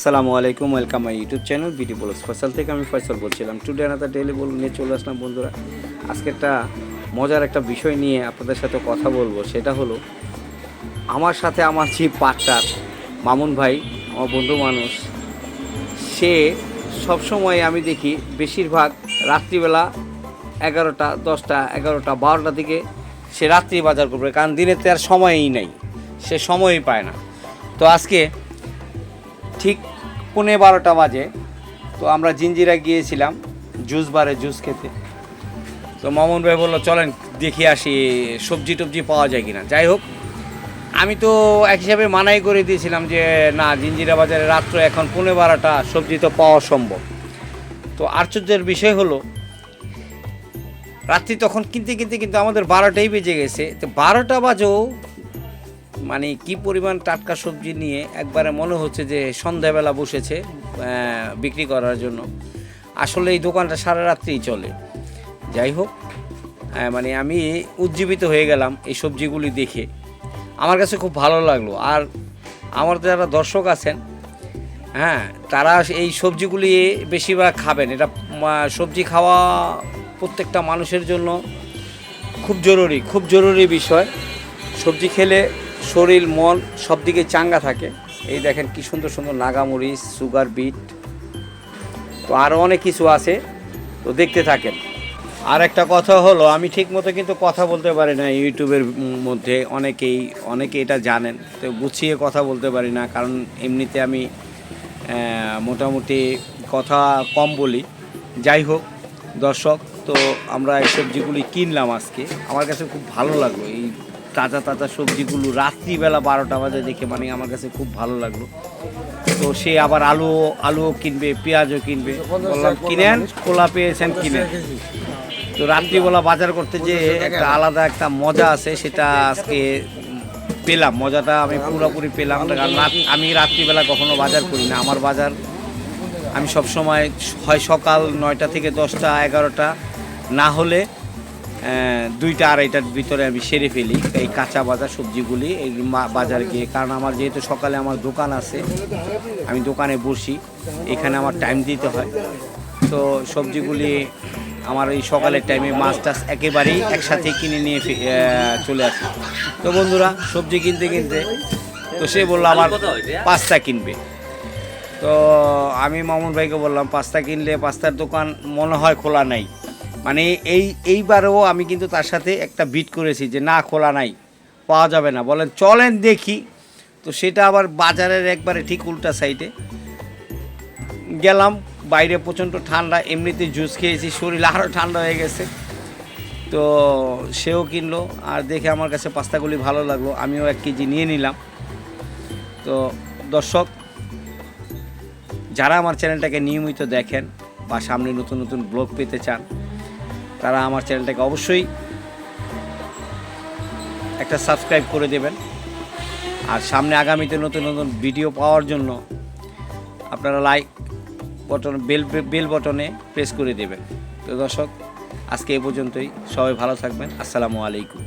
আসসালামু আলাইকুম, welcome my YouTube channel BD বলো স্পেশাল থেকে আমি ফয়সল বলছিলাম। টুডে আনাদার ডেলি বল নিয়ে চলে আসলাম বন্ধুরা। আজকে একটা মজার একটা বিষয় নিয়ে আপনাদের সাথে কথা বলব। সেটা হলো, আমার সাথে আমার যে পার্টনার মামুন ভাই, আমার বন্ধু মানুষ, সে সবসময় আমি দেখি বেশিরভাগ রাত্রিবেলা এগারোটা, দশটা, এগারোটা বারোটা দিকে সে রাত্রি বাজার করবে। কারণ দিনের তো আর সময়ই নেই। সে সময়ই পায় না। তো আজকে ঠিক পৌনে বারোটা বাজে। তো আমরা জিঞ্জিরা গিয়েছিলাম, জুস বারে জুস খেতে। তো মামুন ভাই বলল, চলেন দেখি আসি সবজি টবজি পাওয়া যায় কিনা। যাই হোক, আমি তো এক হিসাবে মানাই করে দিয়েছিলাম যে, না, জিঞ্জিরা বাজারে রাত্র এখন পৌনে বারোটা, সবজি তো পাওয়া সম্ভব। তো আশ্চর্যের বিষয় হলো, রাত্রি তখন কিনতে কিনতে কিন্তু আমাদের বারোটাই বেজে গেছে। তো বারোটা বাজেও মানে কি পরিমাণ টাটকা সবজি নিয়ে একবারে মনে হচ্ছে যে সন্ধ্যাবেলা বসেছে বিক্রি করার জন্য। আসলে এই দোকানটা সারা রাত্রিই চলে। যাই হোক মানে আমি উজ্জীবিত হয়ে গেলাম এই সবজিগুলি দেখে। আমার কাছে খুব ভালো লাগল। আর আমার যারা দর্শক আছেন হ্যাঁ তারা এই সবজিগুলি বেশিরভাগ খাবেন। এটা সবজি খাওয়া প্রত্যেকটা মানুষের জন্য খুব জরুরি খুব জরুরি বিষয়। সবজি খেলে শরীর, মন সব দিকে চাঙ্গা থাকে। এই দেখেন কি সুন্দর সুন্দর নাগামরিচ, সুগার, বিট। তো আরও অনেক কিছু আছে, তো দেখতে থাকেন। আর একটা কথা হলো, আমি ঠিক মতো কিন্তু কথা বলতে পারি না ইউটিউবের মধ্যে, অনেকেই, অনেকে এটা জানেন। তো গুছিয়ে কথা বলতে পারি না, কারণ এমনিতে আমি মোটামুটি কথা কম বলি। যাই হোক, দর্শক, তো আমরা এই সবজিগুলি কিনলাম আজকে। আমার কাছে খুব ভালো লাগল এই তাজা তাজা সবজিগুলো রাত্রিবেলা বারোটা বাজে দেখে মানে আমার কাছে খুব ভালো লাগল। তো সে আবার আলু, আলুও কিনবে, পেঁয়াজও কিনবে। বললাম, কিনেন খোলা পেয়েছেন কিনেন। তো রাত্রিবেলা বাজার করতে যে একটা আলাদা একটা মজা আছে, সেটা আজকে পেলাম। মজাটা আমি পুরোপুরি পেলাম কারণ আমি রাত্রিবেলা কখনো বাজার করি না। আমার বাজার, আমি সব সময় হয় সকাল নয়টা থেকে দশটা, এগারোটা, না হলে দুইটা আড়াইটার ভিতরে আমি সেরে ফেলি এই কাঁচা বাজার সবজিগুলি এই বাজার গিয়ে। কারণ আমার যেহেতু সকালে আমার দোকান আছে আমি দোকানে বসি এখানে আমার টাইম দিতে হয়। তো সবজিগুলি আমার এই সকালের টাইমে মাছ টাছ একেবারেই একসাথে কিনে নিয়ে চলে আসি। তো বন্ধুরা সবজি কিনতে কিনতে তো সে বলল আমার পাস্তা কিনবে। তো আমি মামুন ভাইকে বললাম পাস্তা কিনলে পাস্তার দোকান মনে হয় খোলা নাই। মানে এই, এইবারেও আমি কিন্তু তার সাথে একটা বিট করেছি যে না, খোলা নাই, পাওয়া যাবে না। বলেন, চলেন দেখি। তো সেটা আবার বাজারের একবারে ঠিক উল্টা সাইডে গেলাম, বাইরে প্রচণ্ড ঠান্ডা, এমনিতে জুস খেয়েছি, শরীর আরও ঠান্ডা হয়ে গেছে। তো সেও কিনলো, আর দেখে আমার কাছে পাস্তাগুলি ভালো লাগল, আমিও এক কেজি নিয়ে নিলাম। তো দর্শক, যারা আমার চ্যানেলটাকে নিয়মিত দেখেন বা সামনে নতুন নতুন ব্লগ পেতে চান তারা আমার চ্যানেলটাকে অবশ্যই একটা সাবস্ক্রাইব করে দেবেন। আর সামনে আগামীতে নতুন নতুন ভিডিও পাওয়ার জন্য আপনারা লাইক বটন বেল বেল বটনে প্রেস করে দেবেন। তো দর্শক, আজকে এই পর্যন্তই। সবাই ভালো থাকবেন। আসসালামু আলাইকুম।